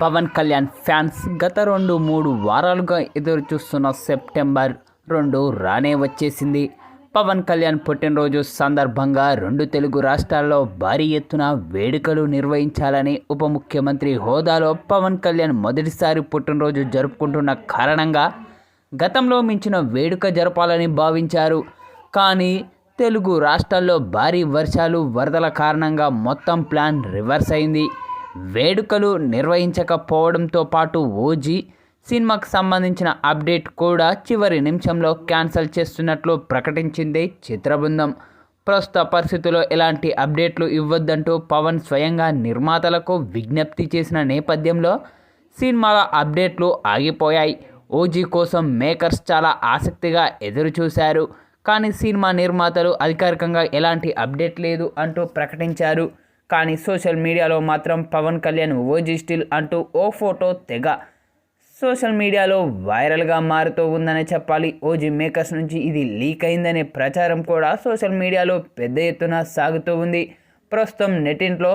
Pawan Kalyan fans గత రెండు మూడు వారాలుగా ఎదురు చూస్తున్న సెప్టెంబర్ రెండు రానే వచ్చేసింది. పవన్ కళ్యాణ్ పుట్టినరోజు సందర్భంగా రెండు తెలుగు రాష్ట్రాల్లో భారీ ఎత్తున వేడుకలు నిర్వహించాలని ఉప ముఖ్యమంత్రి హోదాలో పవన్ కళ్యాణ్ మొదటిసారి పుట్టినరోజు జరుపుకుంటున్న కారణంగా గతంలో మించిన వేడుక జరపాలని భావించారు. కానీ తెలుగు రాష్ట్రాల్లో భారీ వర్షాలు వరదల కారణంగా మొత్తం ప్లాన్ రివర్స్ అయింది. వేడుకలు నిర్వహించకపోవడంతో పాటు ఓజీ సినిమాకు సంబంధించిన అప్డేట్ కూడా చివరి నిమిషంలో క్యాన్సిల్ చేస్తున్నట్లు ప్రకటించింది చిత్రబృందం. ప్రస్తుత పరిస్థితుల్లో ఎలాంటి అప్డేట్లు ఇవ్వద్దంటూ పవన్ స్వయంగా నిర్మాతలకు విజ్ఞప్తి చేసిన నేపథ్యంలో సినిమాల అప్డేట్లు ఆగిపోయాయి. ఓజీ కోసం మేకర్స్ చాలా ఆసక్తిగా ఎదురుచూశారు. కానీ సినిమా నిర్మాతలు అధికారికంగా ఎలాంటి అప్డేట్ లేదు అంటూ ప్రకటించారు. కానీ సోషల్ మీడియాలో మాత్రం పవన్ కళ్యాణ్ ఓజీ స్టిల్ అంటూ ఓ ఫోటో తెగ. సోషల్ మీడియాలో వైరల్గా మారుతూ ఉందనే చెప్పాలి. ఓజీ మేకర్స్ నుంచి ఇది లీక్ అయిందనే ప్రచారం కూడా సోషల్ మీడియాలో పెద్ద ఎత్తున సాగుతూ ఉంది. ప్రస్తుతం నెట్టింట్లో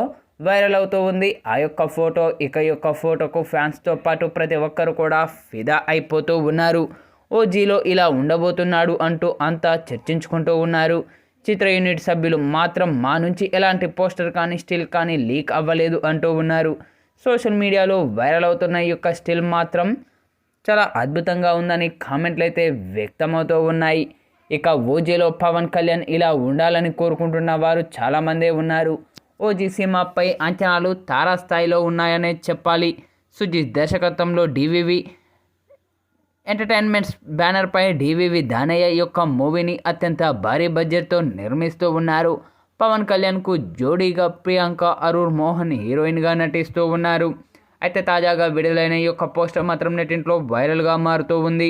వైరల్ అవుతూ ఉంది. ఆ యొక్క ఫోటో ఇక యొక్క ఫోటోకు ఫ్యాన్స్తో పాటు ప్రతి ఒక్కరు కూడా ఫిదా అయిపోతూ ఉన్నారు. ఓజీలో ఇలా ఉండబోతున్నాడు అంటూ అంతా చర్చించుకుంటూ ఉన్నారు. చిత్ర యూనిట్ సభ్యులు మాత్రం మా నుంచి ఎలాంటి పోస్టర్ కానీ స్టిల్ కానీ లీక్ అవ్వలేదు అంటూ ఉన్నారు. సోషల్ మీడియాలో వైరల్ అవుతున్న ఈ యొక్క స్టిల్ మాత్రం చాలా అద్భుతంగా ఉందని కామెంట్లు అయితే వ్యక్తమవుతూ ఉన్నాయి. ఇక ఓజీలో పవన్ కళ్యాణ్ ఇలా ఉండాలని కోరుకుంటున్న వారు చాలామందే ఉన్నారు. ఓజీ సినిమాపై అంచనాలు తారాస్థాయిలో ఉన్నాయనే చెప్పాలి. సుజిత్ దర్శకత్వంలో డివివి ఎంటర్టైన్మెంట్స్ బ్యానర్పై డివివి దానయ్య యొక్క మూవీని అత్యంత భారీ బడ్జెట్తో నిర్మిస్తూ ఉన్నారు. పవన్ కళ్యాణ్కు జోడీగా ప్రియాంక అరూర్ మోహన్ హీరోయిన్గా నటిస్తూ ఉన్నారు. అయితే తాజాగా విడుదలైన ఈ యొక్క పోస్టర్ మాత్రం నెట్టింట్లో వైరల్గా మారుతూ ఉంది.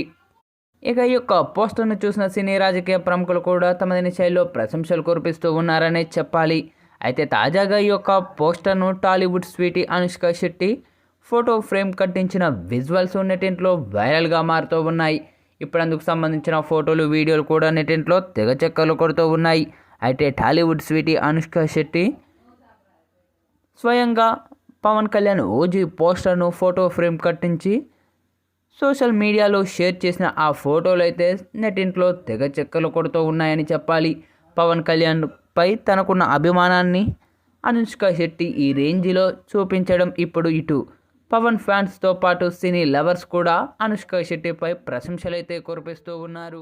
ఇక ఈ యొక్క పోస్టర్ను చూసిన సినీ రాజకీయ ప్రముఖులు కూడా తమదిని శైలిలో ప్రశంసలు కురిపిస్తూ ఉన్నారనే చెప్పాలి. అయితే తాజాగా ఈ యొక్క పోస్టర్ను Tollywood sweetie Anushka Shetty photo frame కట్టించిన విజువల్స్ నెటింట్లో వైరల్గా మారుతూ ఉన్నాయి. ఇప్పుడు అందుకు సంబంధించిన ఫోటోలు వీడియోలు కూడా నెటింట్లో తెగ చెక్కలు కొడుతూ ఉన్నాయి. అయితే టాలీవుడ్ స్వీటీ అనుష్క శెట్టి స్వయంగా పవన్ కళ్యాణ్ ఓజీ పోస్టర్ను ఫోటో ఫ్రేమ్ కట్టించి సోషల్ మీడియాలో షేర్ చేసిన ఆ ఫోటోలు అయితే నెటింట్లో తెగ చెక్కలు కొడుతూ ఉన్నాయని చెప్పాలి. పవన్ కళ్యాణ్పై తనకున్న అభిమానాన్ని అనుష్క శెట్టి ఈ రేంజ్లో చూపించడం ఇప్పుడు ఇటు. పవన్ ఫ్యాన్స్తో పాటు సినీ లవర్స్ కూడా అనుష్క శెట్టిపై ప్రశంసలైతే కురిపిస్తూ ఉన్నారు.